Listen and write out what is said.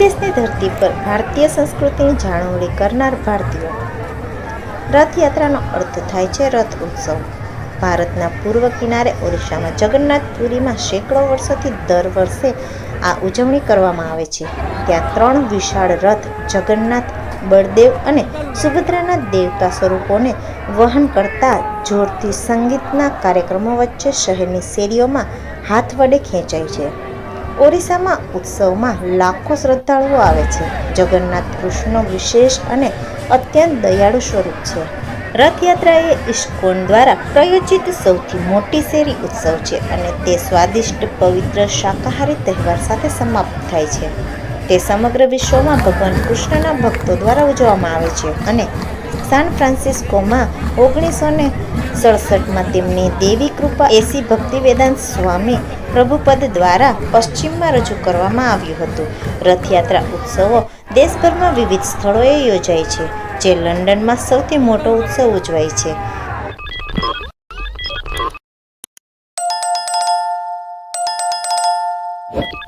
ધરતી પર ભારતીય સંસ્કૃતિની જાળવણી કરનાર ભારતીયો. રથયાત્રાનો અર્થ થાય છે રથ ઉત્સવ. ભારતના પૂર્વ કિનારે ઓડિશામાં જગન્નાથપુરીમાં સેંકડો વર્ષોથી દર વર્ષે આ ઉજવણી કરવામાં આવે છે. ત્યાં ત્રણ વિશાળ રથ જગન્નાથ, બળદેવ અને સુભદ્રાના દેવતા સ્વરૂપોને વહન કરતા જોરથી સંગીતના કાર્યક્રમો વચ્ચે શહેરની શેરીઓમાં હાથ વડે ખેંચાય છે. ઓરિસ્સામાં ઉત્સવમાં લાખો શ્રદ્ધાળુઓ આવે છે. જગન્નાથ કૃષ્ણનો વિશેષ અને અત્યંત દયાળુ સ્વરૂપ છે. રથયાત્રા એ ઇસ્કોન દ્વારા પ્રયોજિત સૌથી મોટી શેરી ઉત્સવ છે અને તે સ્વાદિષ્ટ, પવિત્ર શાકાહારી તહેવાર સાથે સમાપ્ત થાય છે. તે સમગ્ર વિશ્વમાં ભગવાન કૃષ્ણના ભક્તો દ્વારા ઉજવવામાં આવે છે અને સાન ફ્રાન્સિસ્કોમાં ઓગણીસો ને સડસઠમાં તેમની દેવી કૃપા એસી ભક્તિ વેદાંત સ્વામી પ્રભુપદ દ્વારા પશ્ચિમમાં રજૂ કરવામાં આવ્યું હતું રથયાત્રા ઉત્સવો દેશભરમાં વિવિધ સ્થળોએ યોજાય છે, જે લંડનમાં સૌથી મોટો ઉત્સવ ઉજવાય છે What?